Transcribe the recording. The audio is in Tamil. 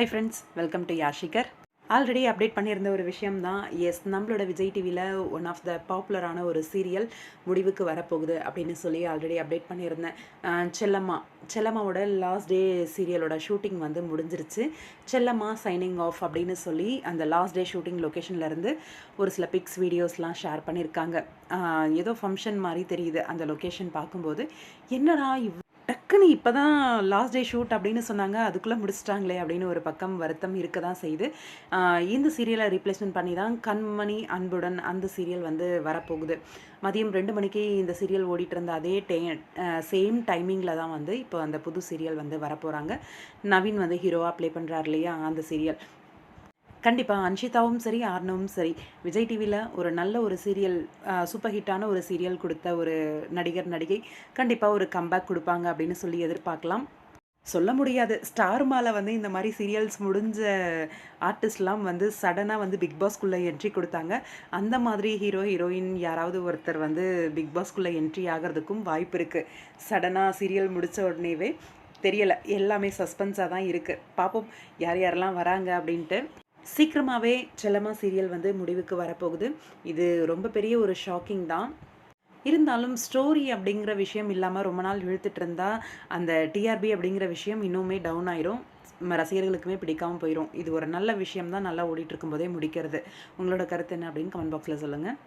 ஹை ஃப்ரெண்ட்ஸ் வெல்கம் டு யாஷிகர் ஆல்ரெடி அப்டேட் பண்ணியிருந்த ஒரு விஷயம் தான் எஸ் நம்மளோட விஜய் டிவியில் ஒன் ஆஃப் த பாப்புலரான ஒரு சீரியல் முடிவுக்கு வரப்போகுது அப்படின்னு சொல்லி ஆல்ரெடி அப்டேட் பண்ணியிருந்தேன். செல்லம்மா. செல்லம்மாவோட லாஸ்ட் டே சீரியலோட ஷூட்டிங் வந்து முடிஞ்சிருச்சு. செல்லம்மா சைனிங் ஆஃப் அப்படின்னு சொல்லி அந்த லாஸ்ட் டே ஷூட்டிங் லொக்கேஷன்லேருந்து ஒரு சில பிக்ஸ் வீடியோஸ்லாம் ஷேர் பண்ணியிருக்காங்க. ஏதோ ஃபங்க்ஷன் மாதிரி தெரியுது அந்த லொக்கேஷன் பார்க்கும்போது. என்னடா இவ் டக்குன்னு இப்போ தான் லாஸ்ட் டே ஷூட் அப்படின்னு சொன்னாங்க. அதுக்குள்ளே முடிச்சிட்டாங்களே அப்படின்னு ஒரு பக்கம் வருத்தம் இருக்க தான் செய்யுது இந்த சீரியலை ரீப்ளேஸ்மெண்ட் பண்ணி தான் கண்மணி அன்புடன் அந்த சீரியல் வந்து வரப்போகுது. மதியம் ரெண்டு மணிக்கு இந்த சீரியல் ஓடிட்டு இருந்த அதே டே சேம் டைமிங்கில் தான் வந்து இப்போ அந்த புது சீரியல் வந்து வரப்போகிறாங்க நவீன் வந்து ஹீரோவாக ப்ளே பண்ணுறாரு இல்லையா அந்த சீரியல் கண்டிப்பாக அன்ஷிதாவும் சரி ஆர்னவும் சரி விஜய் டிவியில் ஒரு நல்ல ஒரு சீரியல் சூப்பர் ஹிட்டான ஒரு சீரியல் கொடுத்த ஒரு நடிகர் நடிகை கண்டிப்பாக ஒரு கம்பேக் கொடுப்பாங்க அப்படின்னு சொல்லி எதிர்பார்க்கலாம். சொல்ல முடியாது. ஸ்டார் மாலை வந்து இந்த மாதிரி சீரியல்ஸ் முடிஞ்ச ஆர்டிஸ்ட்லாம் வந்து சடனாக வந்து பிக் பாஸ்க்குள்ளே என்ட்ரி கொடுத்தாங்க. அந்த மாதிரி ஹீரோ ஹீரோயின் யாராவது ஒருத்தர் வந்து பிக் பாஸ்க்குள்ளே என்ட்ரி ஆகிறதுக்கும் வாய்ப்பு இருக்குது சடனாக சீரியல் முடித்த உடனேவே தெரியலை. எல்லாமே சஸ்பென்ஸாக தான் இருக்குது பார்ப்போம் யார் யாரெல்லாம் வராங்க அப்படின்ட்டு. சீக்கிரமாகவே செல்லம்மா சீரியல் வந்து முடிவுக்கு வரப்போகுது. இது ரொம்ப பெரிய ஒரு ஷாக்கிங் தான். இருந்தாலும் ஸ்டோரி அப்படிங்கிற விஷயம் இல்லாமல் ரொம்ப நாள் இழுத்துட்டு இருந்தால் அந்த டிஆர்பி அப்படிங்கிற விஷயம் இன்னுமே டவுன் ஆயிரும். ரசிகர்களுக்குமே பிடிக்காமல் போயிடும் இது ஒரு நல்ல விஷயம் தான் நல்லா ஓடிட்டு இருக்கும்போதே முடிக்கிறது. உங்களோட கருத்து என்ன அப்படின்னு கமெண்ட் பாக்ஸில் சொல்லுங்கள்